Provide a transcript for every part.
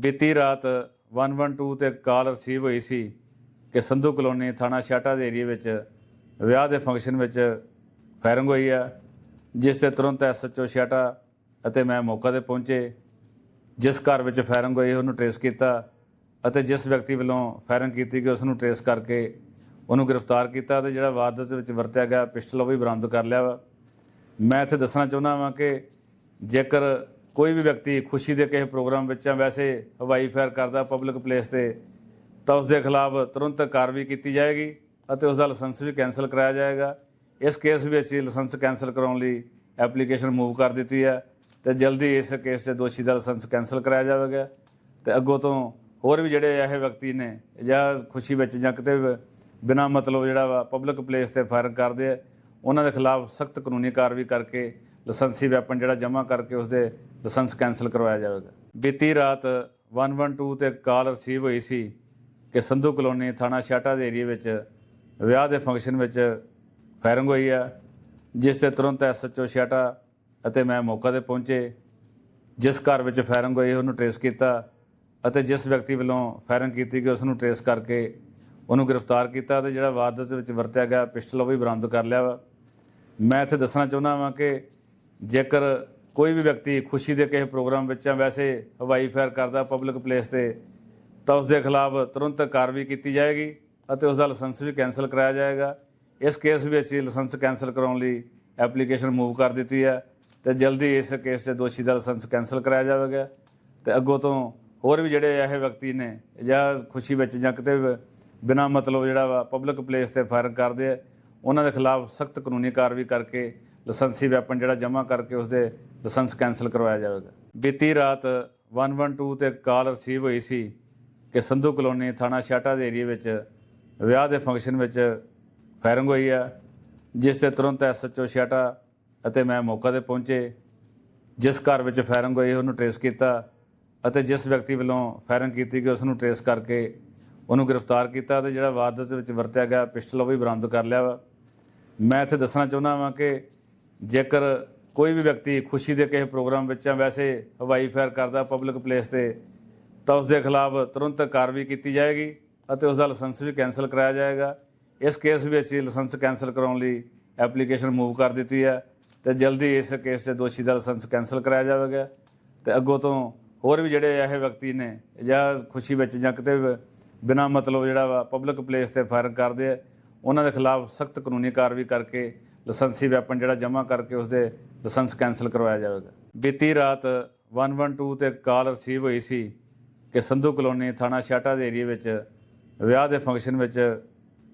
ਬੀਤੀ ਰਾਤ 112 ਤੇ ਕਾਲ ਰਿਸੀਵ ਹੋਈ ਸੀ ਕਿ ਸੰਧੂ ਕਲੋਨੀ ਥਾਣਾ ਛਾਟਾ ਦੇ ਏਰੀਆ ਵਿੱਚ ਵਿਆਹ ਦੇ ਫੰਕਸ਼ਨ ਵਿੱਚ ਫਾਇਰਿੰਗ ਹੋਈ ਆ, ਜਿਸ ਤੇ ਤੁਰੰਤ ਐਸਐਚਓ ਛਾਟਾ ਅਤੇ ਮੈਂ ਮੌਕਾ ਤੇ ਪਹੁੰਚੇ, ਜਿਸ ਘਰ ਵਿੱਚ ਫਾਇਰਿੰਗ ਹੋਈ, ਉਹਨੂੰ ਟਰੇਸ ਕੀਤਾ ਅਤੇ ਜਿਸ ਵਿਅਕਤੀ ਵੱਲੋਂ ਫਾਇਰਿੰਗ ਕੀਤੀ ਗਈ ਉਸ ਨੂੰ ਟਰੇਸ ਕਰਕੇ ਉਹਨੂੰ ਗ੍ਰਿਫਤਾਰ ਕੀਤਾ ਤੇ ਜਿਹੜਾ ਵਾਰਦਾਤ ਵਿੱਚ ਵਰਤਿਆ ਗਿਆ, ਪਿਸਟਲ ਉਹ ਵੀ ਬਰਾਮਦ ਕਰ ਲਿਆ ਵਾ। ਮੈਂ ਇੱਥੇ ਦੱਸਣਾ ਚਾਹੁੰਦਾ ਹਾਂ ਕਿ ਜੇਕਰ ਕੋਈ ਵੀ ਵਿਅਕਤੀ ਖੁਸ਼ੀ ਦੇ ਕਿਸੇ ਪ੍ਰੋਗਰਾਮ ਵਿੱਚ ਜਾਂ ਵੈਸੇ ਹਵਾਈ ਫਾਇਰ ਕਰਦਾ ਪਬਲਿਕ ਪਲੇਸ ਤੇ, ਤਾਂ ਉਸ ਦੇ ਖਿਲਾਫ ਤੁਰੰਤ ਕਾਰਵਾਈ ਕੀਤੀ ਜਾਏਗੀ ਅਤੇ ਉਸ ਦਾ ਲਾਇਸੈਂਸ ਵੀ ਕੈਨਸਲ ਕਰਾਇਆ ਜਾਏਗਾ। ਇਸ ਕੇਸ ਵਿੱਚ ਹੀ ਲਾਇਸੈਂਸ ਕੈਨਸਲ ਕਰਾਉਣ ਲਈ ਐਪਲੀਕੇਸ਼ਨ ਮੂਵ ਕਰ ਦਿੱਤੀ ਹੈ ਤੇ ਜਲਦੀ ਇਸ ਕੇਸ 'ਚ ਦੋਸ਼ੀ ਦਾ ਲਾਇਸੈਂਸ ਕੈਨਸਲ ਕਰਾਇਆ ਜਾਵੇਗਾ। ਤੇ ਅੱਗੋਂ ਤੋਂ ਹੋਰ ਵੀ ਜਿਹੜੇ ਇਹ ਵਿਅਕਤੀ ਨੇ ਜਾਂ ਖੁਸ਼ੀ ਵਿੱਚ ਜਾਂ ਕਿਤੇ ਵੀ ਬਿਨਾਂ ਮਤਲਬ ਜਿਹੜਾ ਵਾ ਪਬਲਿਕ ਪਲੇਸ ਤੇ ਫਾਇਰ ਕਰਦੇ ਆ, ਉਹਨਾਂ ਦੇ ਖਿਲਾਫ ਸਖਤ ਕਾਨੂੰਨੀ ਕਾਰਵਾਈ ਕਰਕੇ ਲਾਇਸੈਂਸੀ ਵੈਪਨ ਜਿਹੜਾ ਜਮ੍ਹਾਂ ਕਰਕੇ ਉਸਦੇ ਲਾਇਸੈਂਸ ਕੈਨਸਲ ਕਰਵਾਇਆ ਜਾਵੇਗਾ। ਬੀਤੀ ਰਾਤ 112 ਤੇ ਕਾਲ ਰਿਸੀਵ ਹੋਈ ਸੀ ਕਿ ਸੰਧੂ ਕਲੋਨੀ ਥਾਣਾ ਛਾਟਾ ਦੇ ਏਰੀਆ ਵਿੱਚ ਵਿਆਹ ਦੇ ਫੰਕਸ਼ਨ ਵਿੱਚ ਫਾਇਰਿੰਗ ਹੋਈ ਆ, ਜਿਸ ਤੇ ਤੁਰੰਤ ਐਸਐਚਓ ਛਾਟਾ ਅਤੇ ਮੈਂ ਮੌਕਾ ਤੇ ਪਹੁੰਚੇ। ਜਿਸ ਘਰ ਵਿੱਚ ਫਾਇਰਿੰਗ ਹੋਈ, ਉਹਨੂੰ ਟਰੇਸ ਕੀਤਾ ਅਤੇ ਜਿਸ ਵਿਅਕਤੀ ਵੱਲੋਂ ਫਾਇਰਿੰਗ ਕੀਤੀ ਗਈ ਉਸ ਨੂੰ ਟਰੇਸ ਕਰਕੇ ਉਹਨੂੰ ਗ੍ਰਿਫਤਾਰ ਕੀਤਾ ਤੇ ਜਿਹੜਾ ਵਾਰਦਾਤ ਵਿੱਚ ਵਰਤਿਆ ਗਿਆ, ਪਿਸਟਲ ਉਹ ਵੀ ਬਰਾਮਦ ਕਰ ਲਿਆ ਵਾ। ਮੈਂ ਇੱਥੇ ਦੱਸਣਾ ਚਾਹੁੰਦਾ ਹਾਂ ਕਿ ਜੇਕਰ ਕੋਈ ਵੀ ਵਿਅਕਤੀ ਖੁਸ਼ੀ ਦੇ ਕਿਸੇ ਪ੍ਰੋਗਰਾਮ ਵਿੱਚ ਜਾਂ ਵੈਸੇ ਹਵਾਈ ਫਾਇਰ ਕਰਦਾ ਪਬਲਿਕ ਪਲੇਸ ਤੇ, ਤਾਂ ਉਸ ਦੇ ਖਿਲਾਫ ਤੁਰੰਤ ਕਾਰਵਾਈ ਕੀਤੀ ਜਾਏਗੀ ਅਤੇ ਉਸ ਦਾ ਲਾਇਸੈਂਸ ਵੀ ਕੈਨਸਲ ਕਰਾਇਆ ਜਾਏਗਾ। ਇਸ ਕੇਸ ਵਿੱਚ ਹੀ ਲਾਇਸੈਂਸ ਕੈਨਸਲ ਕਰਾਉਣ ਲਈ ਐਪਲੀਕੇਸ਼ਨ ਮੂਵ ਕਰ ਦਿੱਤੀ ਹੈ ਤੇ ਜਲਦੀ ਇਸ ਕੇਸ 'ਚ ਦੋਸ਼ੀ ਦਾ ਲਾਇਸੈਂਸ ਕੈਨਸਲ ਕਰਾਇਆ ਜਾਵੇਗਾ। ਤੇ ਅੱਗੋਂ ਤੋਂ ਹੋਰ ਵੀ ਜਿਹੜੇ ਇਹ ਵਿਅਕਤੀ ਨੇ ਜਾਂ ਖੁਸ਼ੀ ਵਿੱਚ ਜਾਂ ਕਿਤੇ ਵੀ ਬਿਨਾਂ ਮਤਲਬ ਜਿਹੜਾ ਵਾ ਪਬਲਿਕ ਪਲੇਸ ਤੇ ਫਾਇਰ ਕਰਦੇ ਆ, ਉਹਨਾਂ ਦੇ ਖਿਲਾਫ ਸਖਤ ਕਾਨੂੰਨੀ ਕਾਰਵਾਈ ਕਰਕੇ ਲਾਇਸੈਂਸੀ ਵੈਪਨ ਜਿਹੜਾ ਜਮ੍ਹਾਂ ਕਰਕੇ ਉਸਦੇ ਲਾਇਸੈਂਸ ਕੈਨਸਲ ਕਰਵਾਇਆ ਜਾਵੇਗਾ। ਬੀਤੀ ਰਾਤ 112 ਤੇ ਕਾਲ ਰਿਸੀਵ ਹੋਈ ਸੀ ਕਿ ਸੰਧੂ ਕਲੋਨੀ ਥਾਣਾ ਛਾਟਾ ਦੇ ਏਰੀਆ ਵਿੱਚ ਵਿਆਹ ਦੇ ਫੰਕਸ਼ਨ ਵਿੱਚ ਫਾਇਰਿੰਗ ਹੋਈ ਆ, ਜਿਸ ਤੇ ਤੁਰੰਤ ਐਸਐਚਓ ਛਾਟਾ ਅਤੇ ਮੈਂ ਮੌਕਾ ਤੇ ਪਹੁੰਚੇ। ਜਿਸ ਘਰ ਵਿੱਚ ਫਾਇਰਿੰਗ ਹੋਈ, ਉਹਨੂੰ ਟਰੇਸ ਕੀਤਾ ਅਤੇ ਜਿਸ ਵਿਅਕਤੀ ਵੱਲੋਂ ਫਾਇਰਿੰਗ ਕੀਤੀ ਗਈ ਉਸ ਨੂੰ ਟਰੇਸ ਕਰਕੇ ਉਹਨੂੰ ਗ੍ਰਿਫਤਾਰ ਕੀਤਾ ਤੇ ਜਿਹੜਾ ਵਾਰਦਾਤ ਵਿੱਚ ਵਰਤਿਆ ਗਿਆ, ਪਿਸਟਲ ਉਹ ਵੀ ਬਰਾਮਦ ਕਰ ਲਿਆ ਵਾ। ਮੈਂ ਇੱਥੇ ਦੱਸਣਾ ਚਾਹੁੰਦਾ ਹਾਂ ਕਿ ਜੇਕਰ ਕੋਈ ਵੀ ਵਿਅਕਤੀ ਖੁਸ਼ੀ ਦੇ ਕਿਸੇ ਪ੍ਰੋਗਰਾਮ ਵਿੱਚ ਜਾਂ ਵੈਸੇ ਹਵਾਈ ਫਾਇਰ ਕਰਦਾ ਪਬਲਿਕ ਪਲੇਸ ਤੇ, ਤਾਂ ਉਸ ਦੇ ਖਿਲਾਫ ਤੁਰੰਤ ਕਾਰਵਾਈ ਕੀਤੀ ਜਾਏਗੀ ਅਤੇ ਉਸ ਦਾ ਲਾਇਸੈਂਸ ਵੀ ਕੈਨਸਲ ਕਰਾਇਆ ਜਾਏਗਾ। ਇਸ ਕੇਸ ਵਿੱਚ ਹੀ ਲਾਇਸੈਂਸ ਕੈਨਸਲ ਕਰਾਉਣ ਲਈ ਐਪਲੀਕੇਸ਼ਨ ਮੂਵ ਕਰ ਦਿੱਤੀ ਹੈ ਤੇ ਜਲਦੀ ਇਸ ਕੇਸ 'ਚ ਦੋਸ਼ੀ ਦਾ ਲਾਇਸੈਂਸ ਕੈਨਸਲ ਕਰਾਇਆ ਜਾਵੇਗਾ। ਤੇ ਅੱਗੋਂ ਤੋਂ ਹੋਰ ਵੀ ਜਿਹੜੇ ਇਹ ਵਿਅਕਤੀ ਨੇ ਜਾਂ ਖੁਸ਼ੀ ਵਿੱਚ ਜਾਂ ਕਿਤੇ ਵੀ ਬਿਨਾਂ ਮਤਲਬ ਜਿਹੜਾ ਵਾ ਪਬਲਿਕ ਪਲੇਸ ਤੇ ਫਾਇਰ ਕਰਦੇ ਆ, ਉਹਨਾਂ ਦੇ ਖਿਲਾਫ ਸਖਤ ਕਾਨੂੰਨੀ ਕਾਰਵਾਈ ਕਰਕੇ ਲਾਇਸੈਂਸੀ ਵੈਪਨ ਜਿਹੜਾ ਜਮ੍ਹਾਂ ਕਰਕੇ ਉਸਦੇ ਲਾਇਸੈਂਸ ਕੈਨਸਲ ਕਰਵਾਇਆ ਜਾਵੇਗਾ। ਬੀਤੀ ਰਾਤ 112 ਤੇ ਕਾਲ ਰਿਸੀਵ ਹੋਈ ਸੀ ਕਿ ਸੰਧੂ ਕਲੋਨੀ ਥਾਣਾ ਛਾਟਾ ਦੇ ਏਰੀਆ ਵਿੱਚ ਵਿਆਹ ਦੇ ਫੰਕਸ਼ਨ ਵਿੱਚ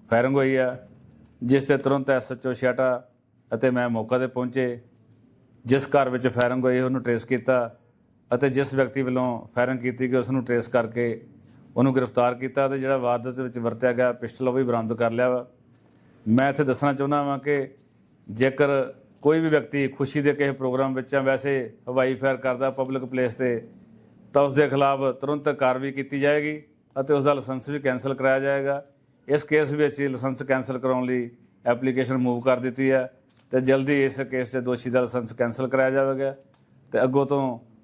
ਫਾਇਰਿੰਗ ਹੋਈ ਆ, ਜਿਸ ਤੇ ਤੁਰੰਤ ਐਸਐਚਓ ਛਾਟਾ ਅਤੇ ਮੈਂ ਮੌਕਾ ਤੇ ਪਹੁੰਚੇ। ਜਿਸ ਘਰ ਵਿੱਚ ਫਾਇਰਿੰਗ ਹੋਈ, ਉਹਨੂੰ ਟਰੇਸ ਕੀਤਾ ਅਤੇ ਜਿਸ ਵਿਅਕਤੀ ਵੱਲੋਂ ਫਾਇਰਿੰਗ ਕੀਤੀ ਗਈ ਉਸ ਨੂੰ ਟਰੇਸ ਕਰਕੇ ਉਹਨੂੰ ਗ੍ਰਿਫਤਾਰ ਕੀਤਾ ਤੇ ਜਿਹੜਾ ਵਾਰਦਾਤ ਵਿੱਚ ਵਰਤਿਆ ਗਿਆ, ਪਿਸਟਲ ਉਹ ਵੀ ਬਰਾਮਦ ਕਰ ਲਿਆ ਵਾ। ਮੈਂ ਇੱਥੇ ਦੱਸਣਾ ਚਾਹੁੰਦਾ ਹਾਂ ਕਿ ਜੇਕਰ ਕੋਈ ਵੀ ਵਿਅਕਤੀ ਖੁਸ਼ੀ ਦੇ ਕਿਸੇ ਪ੍ਰੋਗਰਾਮ ਵਿੱਚ ਜਾਂ ਵੈਸੇ ਹਵਾਈ ਫਾਇਰ ਕਰਦਾ ਪਬਲਿਕ ਪਲੇਸ ਤੇ, ਤਾਂ ਉਸ ਦੇ ਖਿਲਾਫ ਤੁਰੰਤ ਕਾਰਵਾਈ ਕੀਤੀ ਜਾਏਗੀ ਅਤੇ ਉਸ ਦਾ ਲਾਇਸੈਂਸ ਵੀ ਕੈਨਸਲ ਕਰਾਇਆ ਜਾਏਗਾ। ਇਸ ਕੇਸ ਵਿੱਚ ਹੀ ਲਾਇਸੈਂਸ ਕੈਨਸਲ ਕਰਾਉਣ ਲਈ ਐਪਲੀਕੇਸ਼ਨ ਮੂਵ ਕਰ ਦਿੱਤੀ ਹੈ ਤੇ ਜਲਦੀ ਇਸ ਕੇਸ 'ਚ ਦੋਸ਼ੀ ਦਾ ਲਾਇਸੈਂਸ ਕੈਨਸਲ ਕਰਾਇਆ ਜਾਵੇਗਾ। ਤੇ ਅੱਗੋਂ ਤੋਂ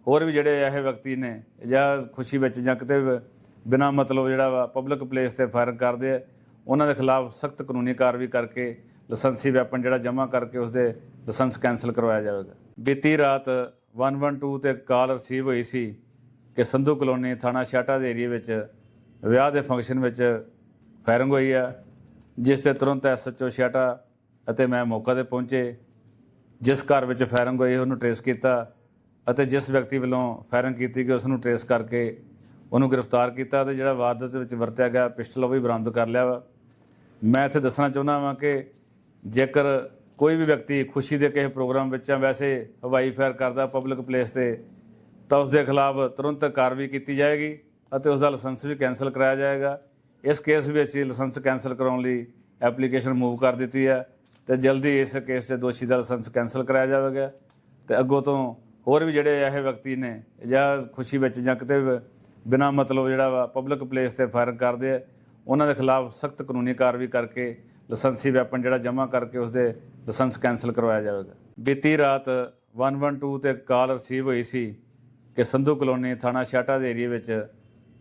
ਹੋਰ ਵੀ ਜਿਹੜੇ ਇਹ ਵਿਅਕਤੀ ਨੇ ਜਾਂ ਖੁਸ਼ੀ ਵਿੱਚ ਜਾਂ ਕਿਤੇ ਵੀ ਬਿਨਾਂ ਮਤਲਬ ਜਿਹੜਾ ਵਾ ਪਬਲਿਕ ਪਲੇਸ ਤੇ ਫਾਇਰ ਕਰਦੇ ਆ, ਉਹਨਾਂ ਦੇ ਖਿਲਾਫ ਸਖਤ ਕਾਨੂੰਨੀ ਕਾਰਵਾਈ ਕਰਕੇ ਲਾਇਸੈਂਸੀ ਵੈਪਨ ਜਿਹੜਾ ਜਮ੍ਹਾਂ ਕਰਕੇ ਉਸਦੇ ਲਾਇਸੈਂਸ ਕੈਨਸਲ ਕਰਵਾਇਆ ਜਾਵੇਗਾ। ਬੀਤੀ ਰਾਤ 112 ਤੇ ਕਾਲ ਰਿਸੀਵ ਹੋਈ ਸੀ ਕਿ ਸੰਧੂ ਕਲੋਨੀ ਥਾਣਾ ਛਾਟਾ ਦੇ ਏਰੀਆ ਵਿੱਚ ਵਿਆਹ ਦੇ ਫੰਕਸ਼ਨ ਵਿੱਚ ਫਾਇਰਿੰਗ ਹੋਈ ਆ, ਜਿਸ ਤੇ ਤੁਰੰਤ ਐਸਐਚਓ ਛਾਟਾ ਅਤੇ ਮੈਂ ਮੌਕਾ ਤੇ ਪਹੁੰਚੇ। ਜਿਸ ਘਰ ਵਿੱਚ ਫਾਇਰਿੰਗ ਹੋਈ, ਉਹਨੂੰ ਟਰੇਸ ਕੀਤਾ ਅਤੇ ਜਿਸ ਵਿਅਕਤੀ ਵੱਲੋਂ ਫਾਇਰਿੰਗ ਕੀਤੀ ਗਈ ਉਸ ਨੂੰ ਟਰੇਸ ਕਰਕੇ ਉਹਨੂੰ ਗ੍ਰਿਫਤਾਰ ਕੀਤਾ ਤੇ ਜਿਹੜਾ ਵਾਰਦਾਤ ਵਿੱਚ ਵਰਤਿਆ ਗਿਆ, ਪਿਸਟਲ ਉਹ ਵੀ ਬਰਾਮਦ ਕਰ ਲਿਆ ਵਾ। ਮੈਂ ਇੱਥੇ ਦੱਸਣਾ ਚਾਹੁੰਦਾ ਹਾਂ ਕਿ ਜੇਕਰ ਕੋਈ ਵੀ ਵਿਅਕਤੀ ਖੁਸ਼ੀ ਦੇ ਕਿਸੇ ਪ੍ਰੋਗਰਾਮ ਵਿੱਚ ਜਾਂ ਵੈਸੇ ਹਵਾਈ ਫਾਇਰ ਕਰਦਾ ਪਬਲਿਕ ਪਲੇਸ ਤੇ, ਤਾਂ ਉਸ ਦੇ ਖਿਲਾਫ ਤੁਰੰਤ ਕਾਰਵਾਈ ਕੀਤੀ ਜਾਏਗੀ ਅਤੇ ਉਸ ਦਾ ਲਾਇਸੈਂਸ ਵੀ ਕੈਨਸਲ ਕਰਾਇਆ ਜਾਏਗਾ। ਇਸ ਕੇਸ ਵਿੱਚ ਹੀ ਲਾਇਸੈਂਸ ਕੈਨਸਲ ਕਰਾਉਣ ਲਈ ਐਪਲੀਕੇਸ਼ਨ ਮੂਵ ਕਰ ਦਿੱਤੀ ਹੈ ਤੇ ਜਲਦੀ ਇਸ ਕੇਸ 'ਚ ਦੋਸ਼ੀ ਦਾ ਲਾਇਸੈਂਸ ਕੈਨਸਲ ਕਰਾਇਆ ਜਾਵੇਗਾ ਤੇ ਅੱਗੋਂ ਤੋਂ ਹੋਰ ਵੀ ਜਿਹੜੇ ਇਹ ਵਿਅਕਤੀ ਨੇ ਜਾਂ ਖੁਸ਼ੀ ਵਿੱਚ ਜਾਂ ਕਿਤੇ ਵੀ ਬਿਨਾਂ ਮਤਲਬ ਜਿਹੜਾ ਵਾ ਪਬਲਿਕ ਪਲੇਸ ਤੇ ਫਾਇਰ ਕਰਦੇ ਆ, ਉਹਨਾਂ ਦੇ ਖਿਲਾਫ ਸਖਤ ਕਾਨੂੰਨੀ ਕਾਰਵਾਈ ਕਰਕੇ ਲਾਇਸੈਂਸੀ ਵੈਪਨ ਜਿਹੜਾ ਜਮ੍ਹਾਂ ਕਰਕੇ ਉਸਦੇ ਲਾਇਸੈਂਸ ਕੈਨਸਲ ਕਰਵਾਇਆ ਜਾਵੇਗਾ। ਬੀਤੀ ਰਾਤ 112 ਤੇ ਕਾਲ ਰਿਸੀਵ ਹੋਈ ਸੀ ਕਿ ਸੰਧੂ ਕਲੋਨੀ ਥਾਣਾ ਛਾਟਾ ਦੇ ਏਰੀਆ ਵਿੱਚ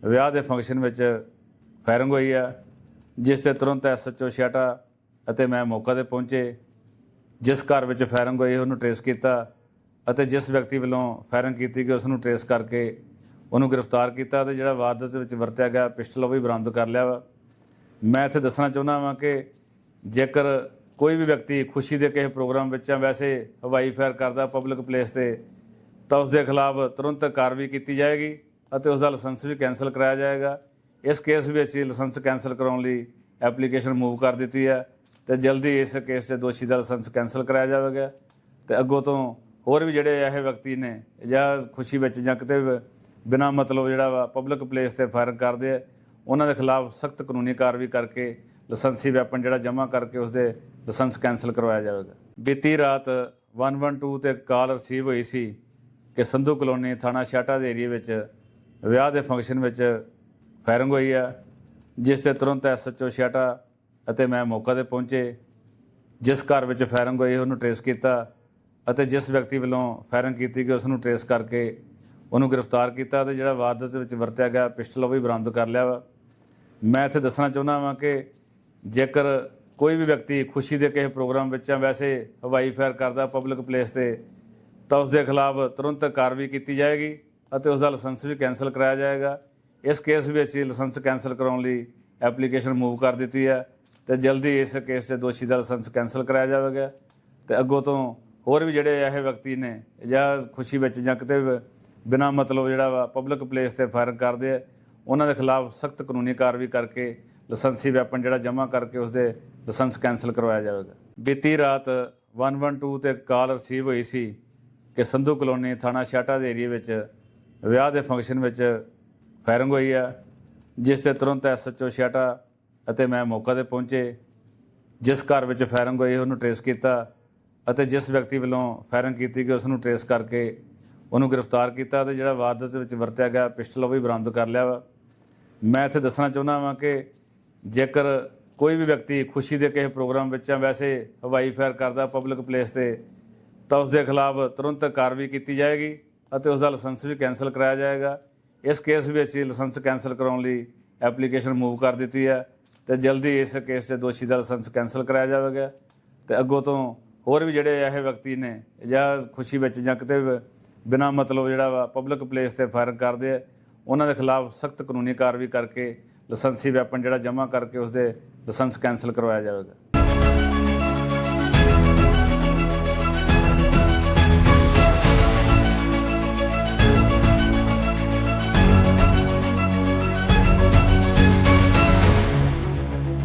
ਵਿਆਹ ਦੇ ਫੰਕਸ਼ਨ ਵਿੱਚ ਫਾਇਰਿੰਗ ਹੋਈ ਆ, ਜਿਸ ਤੇ ਤੁਰੰਤ ਐਸਐਚਓ ਛਾਟਾ ਅਤੇ ਮੈਂ ਮੌਕਾ ਤੇ ਪਹੁੰਚੇ। ਜਿਸ ਘਰ ਵਿੱਚ ਫਾਇਰਿੰਗ ਹੋਈ, ਉਹਨੂੰ ਟਰੇਸ ਕੀਤਾ ਅਤੇ ਜਿਸ ਵਿਅਕਤੀ ਵੱਲੋਂ ਫਾਇਰਿੰਗ ਕੀਤੀ ਗਈ ਉਸ ਨੂੰ ਟਰੇਸ ਕਰਕੇ ਉਹਨੂੰ ਗ੍ਰਿਫਤਾਰ ਕੀਤਾ ਤੇ ਜਿਹੜਾ ਵਾਰਦਾਤ ਵਿੱਚ ਵਰਤਿਆ ਗਿਆ, ਪਿਸਟਲ ਉਹ ਵੀ ਬਰਾਮਦ ਕਰ ਲਿਆ ਵਾ। ਮੈਂ ਇੱਥੇ ਦੱਸਣਾ ਚਾਹੁੰਦਾ ਹਾਂ ਕਿ ਜੇਕਰ ਕੋਈ ਵੀ ਵਿਅਕਤੀ ਖੁਸ਼ੀ ਦੇ ਕਿਸੇ ਪ੍ਰੋਗਰਾਮ ਵਿੱਚ ਜਾਂ ਵੈਸੇ ਹਵਾਈ ਫਾਇਰ ਕਰਦਾ ਪਬਲਿਕ ਪਲੇਸ ਤੇ, ਤਾਂ ਉਸ ਦੇ ਖਿਲਾਫ ਤੁਰੰਤ ਕਾਰਵਾਈ ਕੀਤੀ ਜਾਏਗੀ ਅਤੇ ਉਸ ਦਾ ਲਾਇਸੈਂਸ ਵੀ ਕੈਨਸਲ ਕਰਾਇਆ ਜਾਏਗਾ। ਇਸ ਕੇਸ ਵਿੱਚ ਹੀ ਲਾਇਸੈਂਸ ਕੈਨਸਲ ਕਰਾਉਣ ਲਈ ਐਪਲੀਕੇਸ਼ਨ ਮੂਵ ਕਰ ਦਿੱਤੀ ਹੈ ਤੇ ਜਲਦੀ ਇਸ ਕੇਸ 'ਚ ਦੋਸ਼ੀ ਦਾ ਲਾਇਸੈਂਸ ਕੈਨਸਲ ਕਰਾਇਆ ਜਾਵੇਗਾ ਤੇ ਅੱਗੋਂ ਤੋਂ ਹੋਰ ਵੀ ਜਿਹੜੇ ਇਹ ਵਿਅਕਤੀ ਨੇ ਜਾਂ ਖੁਸ਼ੀ ਵਿੱਚ ਜਾਂ ਕਿਤੇ ਵੀ ਬਿਨਾਂ ਮਤਲਬ ਜਿਹੜਾ ਵਾ ਪਬਲਿਕ ਪਲੇਸ ਤੇ ਫਾਇਰ ਕਰਦੇ ਆ, ਉਹਨਾਂ ਦੇ ਖਿਲਾਫ ਸਖਤ ਕਾਨੂੰਨੀ ਕਾਰਵਾਈ ਕਰਕੇ ਲਾਇਸੈਂਸੀ ਵੈਪਨ ਜਿਹੜਾ ਜਮ੍ਹਾਂ ਕਰਕੇ ਉਸਦੇ ਲਾਇਸੈਂਸ ਕੈਨਸਲ ਕਰਵਾਇਆ ਜਾਵੇਗਾ। ਬੀਤੀ ਰਾਤ 112 ਤੇ ਕਾਲ ਰਿਸੀਵ ਹੋਈ ਸੀ ਕਿ ਸੰਧੂ ਕਲੋਨੀ ਥਾਣਾ ਛਾਟਾ ਦੇ ਏਰੀਆ ਵਿੱਚ ਵਿਆਹ ਦੇ ਫੰਕਸ਼ਨ ਵਿੱਚ ਫਾਇਰਿੰਗ ਹੋਈ ਆ, ਜਿਸ ਤੇ ਤੁਰੰਤ ਐਸਐਚਓ ਛਾਟਾ ਅਤੇ ਮੈਂ ਮੌਕਾ ਤੇ ਪਹੁੰਚੇ। ਜਿਸ ਘਰ ਵਿੱਚ ਫਾਇਰਿੰਗ ਹੋਈ, ਉਹਨੂੰ ਟਰੇਸ ਕੀਤਾ ਅਤੇ ਜਿਸ ਵਿਅਕਤੀ ਵੱਲੋਂ ਫਾਇਰਿੰਗ ਕੀਤੀ ਗਈ ਉਸ ਨੂੰ ਟਰੇਸ ਕਰਕੇ ਉਹਨੂੰ ਗ੍ਰਿਫਤਾਰ ਕੀਤਾ ਤੇ ਜਿਹੜਾ ਵਾਰਦਾਤ ਵਿੱਚ ਵਰਤਿਆ ਗਿਆ, ਪਿਸਟਲ ਉਹ ਵੀ ਬਰਾਮਦ ਕਰ ਲਿਆ ਵਾ। ਮੈਂ ਇੱਥੇ ਦੱਸਣਾ ਚਾਹੁੰਦਾ ਹਾਂ ਕਿ ਜੇਕਰ ਕੋਈ ਵੀ ਵਿਅਕਤੀ ਖੁਸ਼ੀ ਦੇ ਕਿਸੇ ਪ੍ਰੋਗਰਾਮ ਵਿੱਚ ਜਾਂ ਵੈਸੇ ਹਵਾਈ ਫਾਇਰ ਕਰਦਾ ਪਬਲਿਕ ਪਲੇਸ ਤੇ, ਤਾਂ ਉਸ ਦੇ ਖਿਲਾਫ ਤੁਰੰਤ ਕਾਰਵਾਈ ਕੀਤੀ ਜਾਏਗੀ ਅਤੇ ਉਸ ਦਾ ਲਾਇਸੈਂਸ ਵੀ ਕੈਨਸਲ ਕਰਾਇਆ ਜਾਏਗਾ। ਇਸ ਕੇਸ ਵਿੱਚ ਹੀ ਲਾਇਸੈਂਸ ਕੈਨਸਲ ਕਰਾਉਣ ਲਈ ਐਪਲੀਕੇਸ਼ਨ ਮੂਵ ਕਰ ਦਿੱਤੀ ਹੈ ਤੇ ਜਲਦੀ ਇਸ ਕੇਸ 'ਚ ਦੋਸ਼ੀ ਦਾ ਲਾਇਸੈਂਸ ਕੈਨਸਲ ਕਰਾਇਆ ਜਾਵੇਗਾ ਤੇ ਅੱਗੋਂ ਤੋਂ ਹੋਰ ਵੀ ਜਿਹੜੇ ਇਹ ਵਿਅਕਤੀ ਨੇ ਜਾਂ ਖੁਸ਼ੀ ਵਿੱਚ ਜਾਂ ਕਿਤੇ ਵੀ ਬਿਨਾਂ ਮਤਲਬ ਜਿਹੜਾ ਵਾ ਪਬਲਿਕ ਪਲੇਸ ਤੇ ਫਾਇਰ ਕਰਦੇ ਆ, ਉਹਨਾਂ ਦੇ ਖਿਲਾਫ ਸਖਤ ਕਾਨੂੰਨੀ ਕਾਰਵਾਈ ਕਰਕੇ ਲਾਇਸੈਂਸੀ ਵੈਪਨ ਜਿਹੜਾ ਜਮ੍ਹਾਂ ਕਰਕੇ ਉਸਦੇ ਲਾਇਸੈਂਸ ਕੈਨਸਲ ਕਰਵਾਇਆ ਜਾਵੇਗਾ। ਬੀਤੀ ਰਾਤ 112 ਤੇ ਕਾਲ ਰਿਸੀਵ ਹੋਈ ਸੀ ਕਿ ਸੰਧੂ ਕਲੋਨੀ ਥਾਣਾ ਛਾਟਾ ਦੇ ਏਰੀਆ ਵਿੱਚ ਵਿਆਹ ਦੇ ਫੰਕਸ਼ਨ ਵਿੱਚ ਫਾਇਰਿੰਗ ਹੋਈ ਆ, ਜਿਸ ਤੇ ਤੁਰੰਤ ਐਸਐਚਓ ਛਾਟਾ ਅਤੇ ਮੈਂ ਮੌਕਾ ਤੇ ਪਹੁੰਚੇ। ਜਿਸ ਘਰ ਵਿੱਚ ਫਾਇਰਿੰਗ ਹੋਈ, ਉਹਨੂੰ ਟਰੇਸ ਕੀਤਾ ਅਤੇ ਜਿਸ ਵਿਅਕਤੀ ਵੱਲੋਂ ਫਾਇਰਿੰਗ ਕੀਤੀ ਗਈ ਉਸ ਨੂੰ ਟਰੇਸ ਕਰਕੇ ਉਹਨੂੰ ਗ੍ਰਿਫਤਾਰ ਕੀਤਾ ਤੇ ਜਿਹੜਾ ਵਾਰਦਾਤ ਵਿੱਚ ਵਰਤਿਆ ਗਿਆ, ਪਿਸਟਲ ਉਹ ਵੀ ਬਰਾਮਦ ਕਰ ਲਿਆ ਵਾ। ਮੈਂ ਇੱਥੇ ਦੱਸਣਾ ਚਾਹੁੰਦਾ ਹਾਂ ਕਿ ਜੇਕਰ ਕੋਈ ਵੀ ਵਿਅਕਤੀ ਖੁਸ਼ੀ ਦੇ ਕਿਸੇ ਪ੍ਰੋਗਰਾਮ ਵਿੱਚ ਜਾਂ ਵੈਸੇ ਹਵਾਈ ਫਾਇਰ ਕਰਦਾ ਪਬਲਿਕ ਪਲੇਸ ਤੇ, ਤਾਂ ਉਸ ਦੇ ਖਿਲਾਫ ਤੁਰੰਤ ਕਾਰਵਾਈ ਕੀਤੀ ਜਾਏਗੀ ਅਤੇ ਉਸ ਦਾ ਲਾਇਸੈਂਸ ਵੀ ਕੈਨਸਲ ਕਰਾਇਆ ਜਾਏਗਾ। ਇਸ ਕੇਸ ਵਿੱਚ ਹੀ ਲਾਇਸੈਂਸ ਕੈਨਸਲ ਕਰਾਉਣ ਲਈ ਐਪਲੀਕੇਸ਼ਨ ਮੂਵ ਕਰ ਦਿੱਤੀ ਹੈ ਤੇ ਜਲਦੀ ਇਸ ਕੇਸ 'ਚ ਦੋਸ਼ੀ ਦਾ ਲਾਇਸੈਂਸ ਕੈਨਸਲ ਕਰਾਇਆ ਜਾਵੇਗਾ ਤੇ ਅੱਗੋਂ ਤੋਂ ਹੋਰ ਵੀ ਜਿਹੜੇ ਇਹ ਵਿਅਕਤੀ ਨੇ ਜਾਂ ਖੁਸ਼ੀ ਵਿੱਚ ਜਾਂ ਕਿਤੇ ਵੀ ਬਿਨਾਂ ਮਤਲਬ ਜਿਹੜਾ ਵਾ ਪਬਲਿਕ ਪਲੇਸ ਤੇ ਫਾਇਰ ਕਰਦੇ ਆ, ਉਹਨਾਂ ਦੇ ਖਿਲਾਫ ਸਖਤ ਕਾਨੂੰਨੀ ਕਾਰਵਾਈ ਕਰਕੇ ਲਾਇਸੈਂਸੀ ਵੈਪਨ ਜਿਹੜਾ ਜਮ੍ਹਾਂ ਕਰਕੇ ਉਸਦੇ ਲਾਇਸੈਂਸ ਕੈਨਸਲ ਕਰਵਾਇਆ ਜਾਵੇਗਾ।